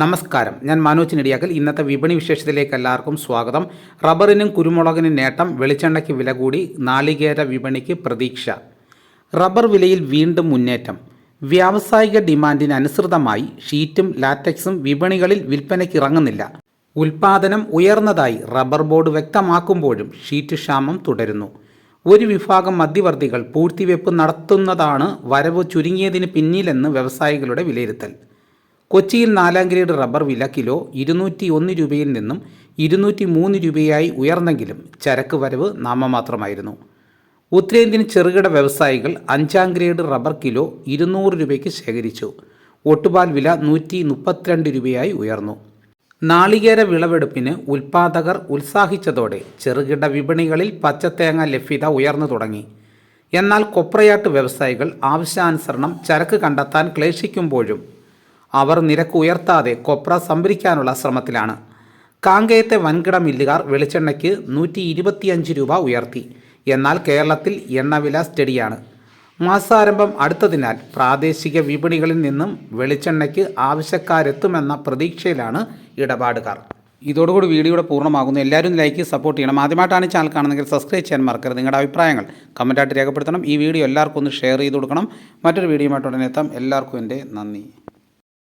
നമസ്കാരം. ഞാൻ മനോജ് നെടിയാക്കൽ. ഇന്നത്തെ വിപണി വിശേഷത്തിലേക്ക് എല്ലാവർക്കും സ്വാഗതം. റബ്ബറിനും കുരുമുളകിനും നേട്ടം വെളിച്ചെണ്ണയ്ക്ക് വില കൂടി നാളികേര വിപണിക്ക് പ്രതീക്ഷ. റബ്ബർ വിലയിൽ വീണ്ടും മുന്നേറ്റം. വ്യാവസായിക ഡിമാൻഡിനനുസൃതമായി ഷീറ്റും ലാറ്റക്സും വിപണികളിൽ വിൽപ്പനയ്ക്ക് ഇറങ്ങുന്നില്ല. ഉൽപാദനം ഉയർന്നതായി റബ്ബർ ബോർഡ് വ്യക്തമാക്കുമ്പോഴും ഷീറ്റ് ക്ഷാമം തുടരുന്നു. ഒരു വിഭാഗം മധ്യവർത്തികൾ പൂഴ്ത്തിവെപ്പ് നടത്തുന്നതാണ് വരവ് ചുരുങ്ങിയതിന് പിന്നിലെന്ന് വ്യവസായികളുടെ വിലയിരുത്തൽ. കൊച്ചിയിൽ നാലാം ഗ്രേഡ് റബ്ബർ വില കിലോ ഇരുന്നൂറ്റി ഒന്ന് രൂപയിൽ നിന്നും ഇരുന്നൂറ്റി മൂന്ന് രൂപയായി ഉയർന്നെങ്കിലും ചരക്ക് വരവ് നാമമാത്രമായിരുന്നു. ഉത്തരേന്ത്യൻ ചെറുകിട വ്യവസായികൾ അഞ്ചാം ഗ്രേഡ് റബ്ബർ കിലോ ഇരുന്നൂറ് രൂപയ്ക്ക് ശേഖരിച്ചു. ഒട്ടുപാൽ വില നൂറ്റി മുപ്പത്തിരണ്ട് രൂപയായി ഉയർന്നു. നാളികേര വിളവെടുപ്പിന് ഉൽപാദകർ ഉത്സാഹിച്ചതോടെ ചെറുകിട വിപണികളിൽ പച്ചത്തേങ്ങ ലഭ്യത ഉയർന്നു തുടങ്ങി. എന്നാൽ കൊപ്രയാട്ട് വ്യവസായികൾ ആവശ്യാനുസരണം ചരക്ക് കണ്ടെത്താൻ ക്ലേശിക്കുമ്പോഴും അവർ നിരക്ക് ഉയർത്താതെ കൊപ്ര സംഭരിക്കാനുള്ള ശ്രമത്തിലാണ്. കാങ്കയത്തെ വൻകിട മില്ലുകാർ വെളിച്ചെണ്ണയ്ക്ക് നൂറ്റി ഇരുപത്തിയഞ്ച് രൂപ ഉയർത്തി. എന്നാൽ കേരളത്തിൽ എണ്ണവില സ്റ്റഡിയാണ്. മാസാരംഭം അടുത്തതിനാൽ പ്രാദേശിക വിപണികളിൽ നിന്നും വെളിച്ചെണ്ണയ്ക്ക് ആവശ്യക്കാരെത്തുമെന്ന പ്രതീക്ഷയിലാണ് ഇടപാടുകാർ. ഇതോടുകൂടി വീഡിയോയുടെ പൂർണമാകുന്നു. എല്ലാവരും ലൈക്ക് സപ്പോർട്ട് ചെയ്യണം. ആദ്യമായിട്ടാണ് ചാനൽ കാണുന്നതെങ്കിൽ സബ്സ്ക്രൈബ് ചെയ്യാൻ മറക്കരുത്. നിങ്ങളുടെ അഭിപ്രായങ്ങൾ കമന്റായിട്ട് രേഖപ്പെടുത്തണം. ഈ വീഡിയോ എല്ലാവർക്കും ഒന്ന് ഷെയർ ചെയ്ത് കൊടുക്കണം. മറ്റൊരു വീഡിയോയുമായിട്ട് ഉടനെ എത്താം. എല്ലാവർക്കും എന്റെ നന്ദി.